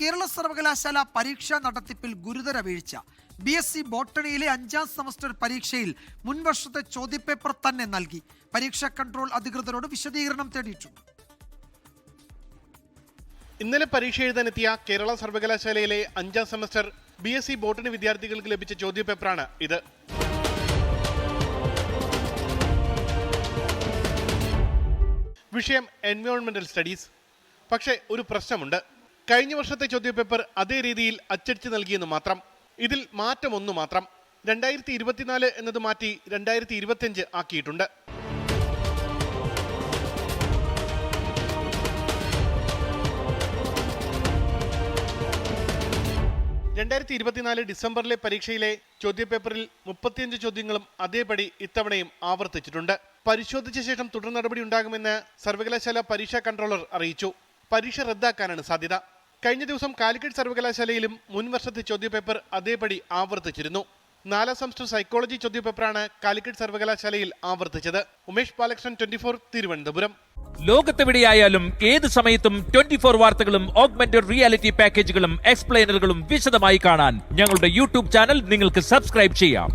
കേരള സർവകലാശാല പരീക്ഷാ നടത്തിപ്പിൽ ഗുരുതര വീഴ്ച. ബി എസ് സി ബോട്ടണിയിലെ അഞ്ചാം സെമസ്റ്റർ പരീക്ഷയിൽ മുൻവർഷത്തെ ചോദ്യപേപ്പർ തന്നെ നൽകി. പരീക്ഷാ കൺട്രോൾ അധികൃതരോട് വിശദീകരണം തേടിയിട്ടുണ്ട്. ഇന്നലെ പരീക്ഷ എഴുതാനെത്തിയ കേരള സർവകലാശാലയിലെ അഞ്ചാം semester B S C botany വിദ്യാർത്ഥികൾക്ക് ലഭിച്ച ചോദ്യപേപ്പറാണ് ഇത്. വിഷയം എൻവയോൺമെന്റൽ സ്റ്റഡീസ് പക്ഷേ ഒരു പ്രശ്നമുണ്ട്. കഴിഞ്ഞ വർഷത്തെ ചോദ്യപേപ്പർ അതേ രീതിയിൽ അച്ചടിച്ച് നൽകിയെന്ന് മാത്രം. ഇതിൽ മാറ്റമൊന്നു മാത്രം. രണ്ടായിരത്തി ഇരുപത്തിനാല് എന്നത് മാറ്റി രണ്ടായിരത്തി ഇരുപത്തിയഞ്ച് ആക്കിയിട്ടുണ്ട്. രണ്ടായിരത്തി ഇരുപത്തിനാല് ഡിസംബറിലെ പരീക്ഷയിലെ ചോദ്യപേപ്പറിൽ മുപ്പത്തിയഞ്ച് ചോദ്യങ്ങളും അതേപടി ഇത്തവണയും ആവർത്തിച്ചിട്ടുണ്ട്. പരിശോധിച്ച ശേഷം തുടർ നടപടി ഉണ്ടാകുമെന്ന് സർവകലാശാല പരീക്ഷാ കൺട്രോളർ അറിയിച്ചു. പരീക്ഷ റദ്ദാക്കാനാണ് സാധ്യത. കഴിഞ്ഞ ദിവസം കാലിക്കറ്റ് സർവകലാശാലയിലും മുൻ വർഷത്തെ ചോദ്യപേപ്പർ അതേപടി ആവർത്തിച്ചിരുന്നു. നാലാം സെമസ്റ്റർ സൈക്കോളജി ചോദ്യപേപ്പറാണ് കാലിക്കറ്റ് സർവകലാശാലയിൽ ആവർത്തിച്ചത്. Umesh Balakrishnan twenty four Thiruvananthapuram. ലോകത്തെവിടെയായാലും ഏത് സമയത്തും ട്വന്റി ഫോർ വാർത്തകളും ഓഗ്മെന്റഡ് റിയാലിറ്റി പാക്കേജുകളും എക്സ്പ്ലെയിനറുകളും വിശദമായി കാണാൻ ഞങ്ങളുടെ യൂട്യൂബ് ചാനൽ നിങ്ങൾക്ക് സബ്സ്ക്രൈബ് ചെയ്യാം.